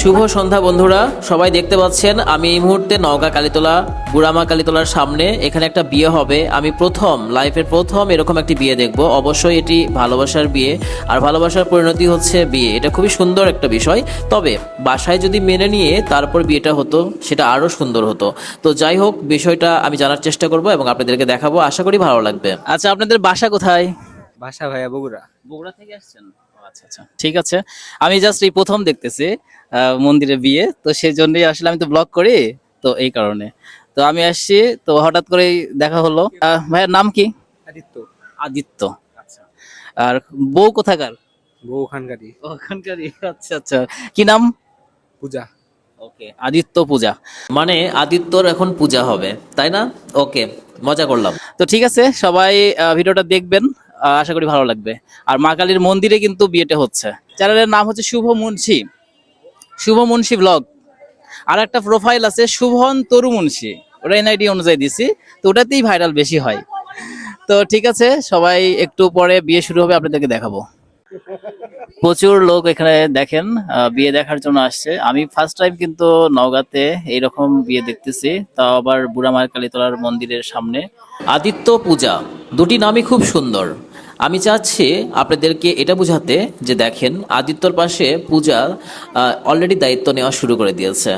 শুভ সন্ধ্যা বন্ধুরা। সবাই দেখতে পাচ্ছেন আমি এই মুহূর্তে নওগাঁ কালীতলা বুড়ামা কালীতলার সামনে। এখানে একটা বিয়ে হবে। আমি প্রথম লাইফের প্রথম এরকম একটি বিয়ে দেখব। অবশ্যই এটি ভালোবাসার বিয়ে। আর ভালোবাসার পরিণতি হচ্ছে বিয়ে। এটা খুবই সুন্দর একটা বিষয়। তবে বাসায় যদি মেনে নিয়ে তারপর বিয়েটা হতো সেটা আরও সুন্দর হতো। তো যাই হোক বিষয়টা আমি জানার চেষ্টা করব এবং আপনাদেরকে দেখাবো। আশা করি ভালো লাগবে। আচ্ছা আপনাদের বাসা কোথায়? বাসা ভাইয়া বগুড়া। বগুড়া থেকে আসছেন? আচ্ছা আচ্ছা। ঠিক আছে। আমি জাস্ট এই প্রথম দেখতেছি মন্দিরে বিয়ে। তো সেই জন্যই আসলে আমি তো ব্লগ করি তো এই কারণে। তো আমি আসছি তো হঠাৎ করে দেখা হলো। ভাইয়ের নাম কি? আদিত্য। আদিত্য। আচ্ছা। আর বউ কোথাকার? বউ খানকারি ওখানকারই আচ্ছা আচ্ছা। কি নাম? পূজা। ওকে আদিত্য পূজা। মানে আদিত্যর এখন পূজা হবে তাই না? ওকে মজা করলাম। তো ঠিক আছে সবাই ভিডিওটা দেখবেন। আশা করি ভালো লাগবে। আর মা কালীর মন্দিরে কিন্তু বিয়েটা হচ্ছে। চ্যানেলের নাম হচ্ছে শুভ মুন্সি। শুভ মুন্সি ব্লগ আর একটা প্রোফাইল আছে শুভন তরু মুন্সি। ওটা এনআইডি অনুযায়ী দিছি। তো ওটাতেই ভাইরাল বেশি হয়। তো ঠিক আছে, সবাই একটু পরে বিয়ে শুরু হবে, আপনাদেরকে দেখাবো। প্রচুর লোক এখানে দেখেন বিয়ে দেখার জন্য আসছে। আমি ফার্স্ট টাইম কিন্তু নওগাঁতে এইরকম বিয়ে দেখতেছি। তাও আবার বুড়া মায়ের কালীতলার মন্দিরের সামনে। আদিত্য পূজা। দুটি নামই খুব সুন্দর। আমি চাচ্ছি আপনাদেরকে এটা বোঝাতে যে দেখেন আদিত্যর পাশে পূজা অলরেডি দায়িত্ব নেওয়া শুরু করে দিয়েছে।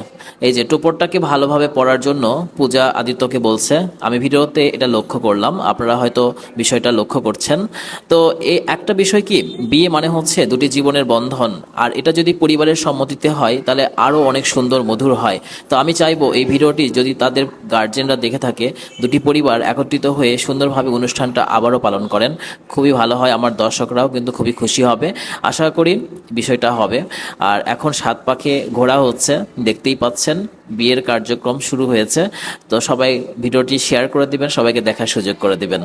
এই যে টোপরটাকে ভালোভাবে পড়ার জন্য পূজা আদিত্যকে বলছে। আমি ভিডিওতে এটা লক্ষ্য করলাম, আপনারা হয়তো বিষয়টা লক্ষ্য করছেন। তো এই একটা বিষয় কি, বিয়ে মানে হচ্ছে দুটি জীবনের বন্ধন, আর এটা যদি পরিবারের সম্মতিতে হয়, তাহলে আরও অনেক সুন্দর, মধুর হয়। তো আমি চাইব এই ভিডিওটি যদি তাদের গার্জেনরা দেখে থাকে, দুটি পরিবার একত্রিত হয়ে সুন্দরভাবে অনুষ্ঠানটা আবারও পালন করেন। খুবই ভালো হয় আমার দর্শকরাও কিন্তু খুবই খুশি হবে। আশা করি বিষয়টা হবে। আর এখন সাত পাখে ঘোরা হচ্ছে, দেখতেই পাচ্ছেন, বিয়ের কার্যক্রম শুরু হয়েছে। তো সবাই ভিডিওটি শেয়ার করে দিবেন, সবাইকে দেখার সুযোগ করে দিবেন।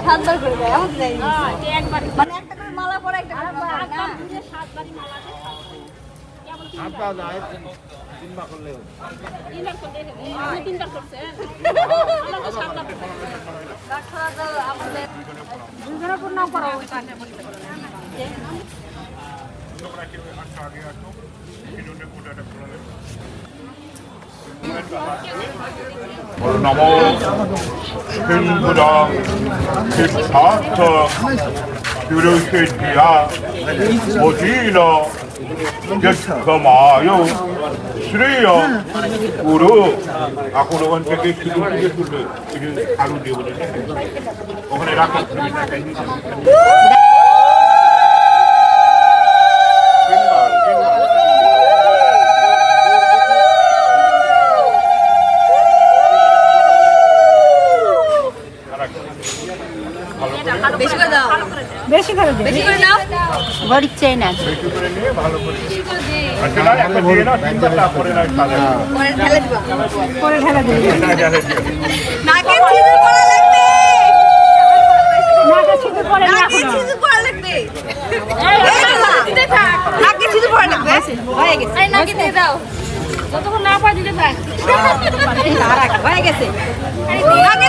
সাতবার করে দেয় এমন দেয় হ্যাঁ, মানে একটা করে মালা পরে একটা করে মালা না? সাতবার ঘুরে সাতবারই মালা দেয়, সাতবার। কেমন তিনবার? তিনবার করলে হবে। আপনি তিনবার করছেন? আমরা তো সাতবার করছি। ডাক্তাররা তো আমাদের দুজনের প্রণাম করা উচিত নমো সিন্ধুরাম সিদ্ধার্থ সুরসিদ্ধিয়া অধীন যক্ষমায় শ্রেয় গুরু এখন ওখান ওখানে রাখো বেশি করে দাও বেশি করে দাও। বেশি করে নাও গরিব চাই না। একটু করে নিয়ে ভালো করে আচ্ছা না একটা দিয়ে না তিনবার তারপরে না পরে ঢেলে দিবা পরে ঢেলে দিবা না গেলে দিয়ে নাকে সিঁদুর পরা লাগবে। নাকে সিঁদুর পরা নাকে সিঁদুর পরা লাগবে দিতে থাক। নাকে সিঁদুর পরা লাগবে। হয়ে গেছে। এই নাকি দিয়ে দাও। যতক্ষণ না পাই দিতে থাক। হয়ে গেছে। নাকে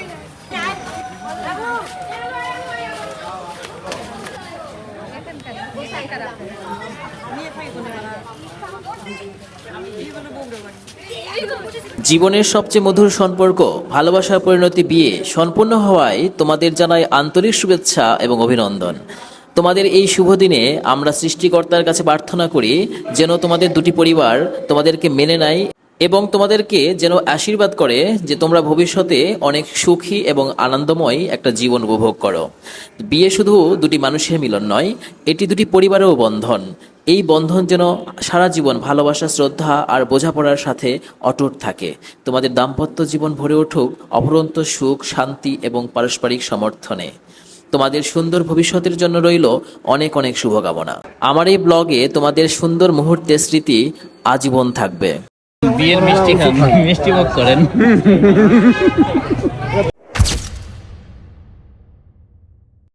জীবনের সবচেয়ে মধুর সম্পর্ক, ভালোবাসার পরিণতি বিয়ে, সম্পূর্ণ হওয়ায় তোমাদের জানাই আন্তরিক শুভেচ্ছা এবং অভিনন্দন। তোমাদের এই শুভ দিনে আমরা সৃষ্টিকর্তার কাছে প্রার্থনা করি, যেন তোমাদের দুটি পরিবার তোমাদেরকে মেনে নেয় এবং তোমাদেরকে যেন আশীর্বাদ করে যে তোমরা ভবিষ্যতে অনেক সুখী এবং আনন্দময় একটা জীবন উপভোগ করো। বিয়ে শুধু দুটি মানুষের মিলন নয়, এটি দুটি পরিবারেও বন্ধন। এই বন্ধন যেন সারা জীবন ভালোবাসা, শ্রদ্ধা আর বোঝাপড়ার সাথে অটুট থাকে। তোমাদের দাম্পত্য জীবন ভরে উঠুক অপরন্ত সুখ, শান্তি এবং পারস্পরিক সমর্থনে। তোমাদের সুন্দর ভবিষ্যতের জন্য রইল অনেক অনেক শুভকামনা। আমার এই ব্লগে তোমাদের সুন্দর মুহূর্তের স্মৃতি আজীবন থাকবে। বিয়ের মিষ্টি খান মিষ্টি মুখ করেন।